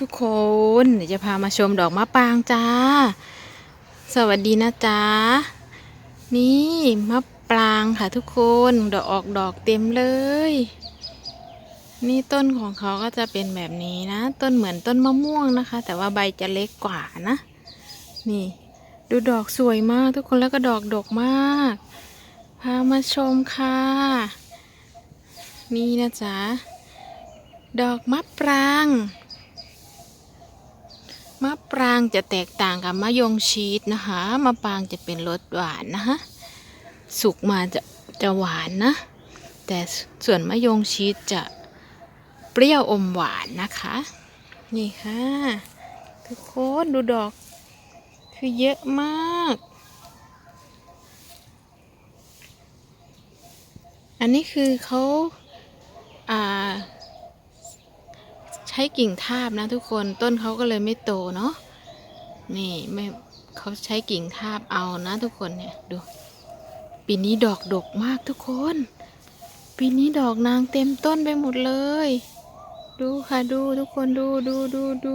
ทุกคนเดี๋ยวจะพามาชมดอกมะปรางจ้า สวัสดีนะจ๊ะนี่มะปรางค่ะทุกคนดอกออกดอกเต็มเลย นี่ต้นของเขาก็จะเป็นแบบนี้นะ ต้นเหมือนต้นมะม่วงนะคะ แต่ว่าใบจะเล็กกว่านะ นี่ ดูดอกสวยมากทุกคนแล้วก็ดอกดกมาก พามาชมค่ะ นี่นะจ๊ะดอกมะปราง มะปรางจะแตกต่างกับมะยงชีสนะคะมะปรางจะเป็นรสหวานนะคะสุกมาจะจะหวานนะ แต่ส่วนมะยงชีสจะเปรี้ยวอมหวานนะคะ นี่ค่ะ ทุกคนดูดอก คือเยอะมาก อันนี้คือเขาอ่า ใช้กิ่งทาบนะทุกคนต้นเขาก็เลยไม่โตเนาะนี่ไม่เขาใช้กิ่งทาบเอานะทุกคนเนี่ยดู ปีนี้ดอกดกมากทุกคน ปีนี้ดอกนางเต็มต้นไปหมดเลย ดูค่ะดูทุกคนดูดูดูดู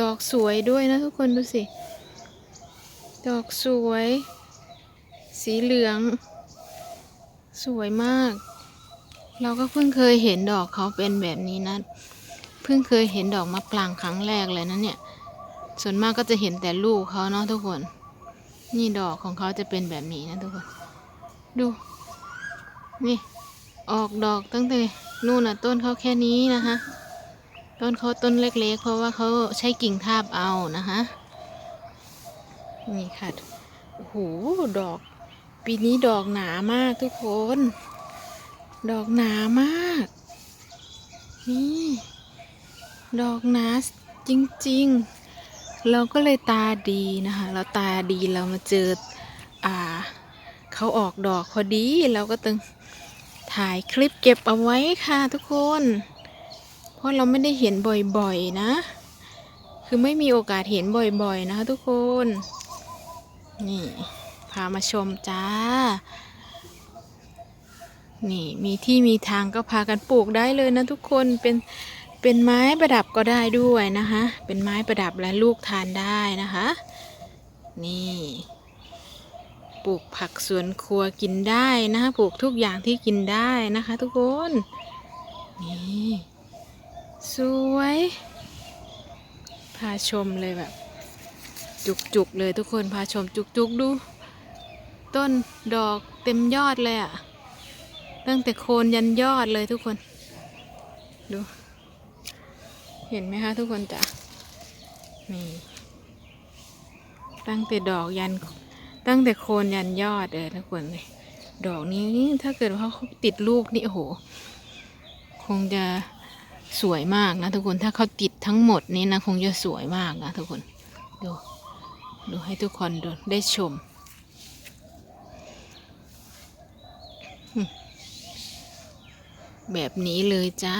ดอกสวยด้วยนะทุกคนดูสิ ดอกสวย สีเหลือง สวยมาก เราก็เพิ่งเคยเห็นดอกเขาเป็นแบบนี้นะ เพิ่งเคยเห็นดอกมะปรางครั้งแรกเลยนะเนี่ย ส่วนมากก็จะเห็นแต่ลูกเขาเนาะทุกคน นี่ดอกของเขาจะเป็นแบบนี้นะทุกคน ดู นี่ ออกดอกตั้งแต่นู่นน่ะต้นเขาแค่นี้นะคะต้นเขาต้นเล็กๆ เพราะว่าเขาใช้กิ่งทาบเอานะคะนี่ค่ะโอ้โหดอก ปีนี้ดอกหนามากทุกคน ดอกหนามาก นี่ ดอกหนาจริงๆ เราก็เลยตาดีนะคะ เราตาดีเรามาเจอ อ่า เขาออกดอกพอดี เราก็ต้องถ่ายคลิปเก็บเอาไว้ค่ะทุกคน เพราะเราไม่ได้เห็นบ่อยๆนะ คือไม่มีโอกาสเห็นบ่อยๆนะคะทุกคน นี่ พามาชมจ้า นี่มีที่มีทางก็พากันปลูกได้เลยนะทุกคนเป็นเป็นไม้ประดับก็ได้ด้วยนะคะ เป็นไม้ประดับและลูกทานได้นะคะ นี่ ปลูกผักสวนครัวกินได้นะคะปลูกทุกอย่างที่กินได้นะคะ ทุกคน นี่สวยพาชมเลยแบบ จุกๆเลยทุกคนพาชมจุกๆดู ต้นดอกเต็มยอดเลยอะ่ะ ตั้งแต่โคนยันยอดเลยทุกคน ดู เห็นไหมคะทุกคนจ้ะนี่ตั้งแต่ดอกยัน ตั้งแต่โคนยันยอดเลยทุกคนเลยดอกนี้ถ้าเกิดว่าเขาติดลูกนี่โอ้โห คงจะสวยมากนะทุกคนถ้าเขาติดทั้งหมดนี้นะคงจะสวยมากนะทุกคนดูดูให้ทุกคนดูได้ชม แบบนี้เลยจ้า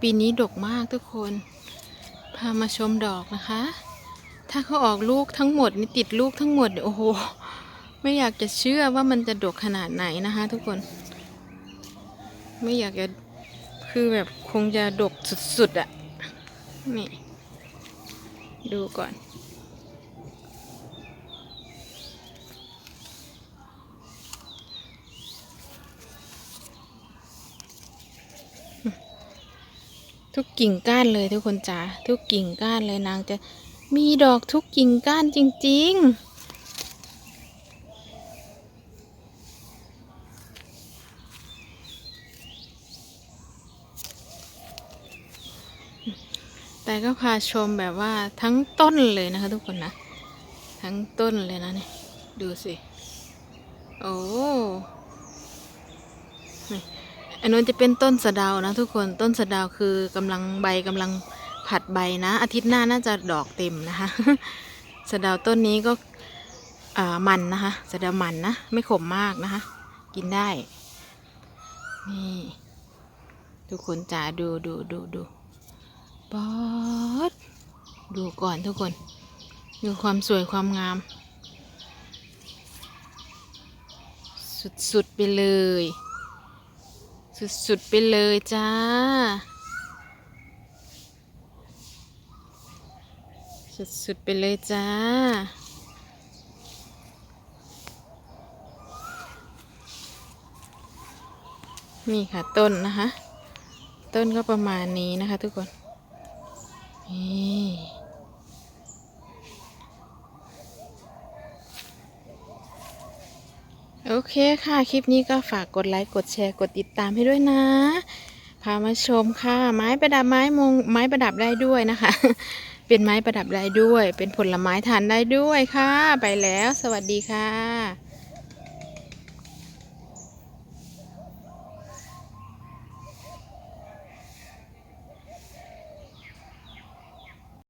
ปีนี้ดกมากทุกคน พามาชมดอกนะคะ ถ้าเขาออกลูกทั้งหมดนี่ติดลูกทั้งหมดเนี่ยโอ้โห ไม่อยากจะเชื่อว่ามันจะดกขนาดไหนนะคะทุกคน ไม่อยากจะคือแบบคงจะดกสุดๆอะ่ะ นี่ ดูก่อน ทุกกิ่งก้านเลยทุกคนจ๋าทุกกิ่งก้านเลยนางจะมีดอกทุกกิ่งก้านจริง ๆ แต่ก็พาชมแบบว่าทั้งต้นเลยนะคะทุกคนนะ ทั้งต้นเลยนะเนี่ยดูสิ โอ้อันนู้นจะเป็นต้นสะเดานะทุกคนต้นสะเดาคือกำลังใบกำลังผัดใบนะ อาทิตย์หน้าน่าจะดอกเต็มนะคะสะเดาต้นนี้ก็มันนะคะสะเดามันนะไม่ขมมากนะคะ กินได้ นี่ ทุกคนจ๋าดูดูดูดู บอสดูก่อนทุกคน ดูความสวยความงาม สุดๆไปเลย สุดๆไปเลยจ้า สุดๆไปเลยจ้านี่ค่ะต้นนะคะ ต้นก็ประมาณนี้นะคะทุกคน โอเคค่ะ คลิปนี้ก็ฝากกดไลค์ กดแชร์ กดติดตามให้ด้วยนะ พามาชมค่ะ ไม้ประดับไม้มงไม้ประดับได้ด้วยนะคะ เป็นไม้ประดับได้ด้วย เป็นผลไม้ทานได้ด้วยค่ะ ไปแล้ว สวัสดีค่ะ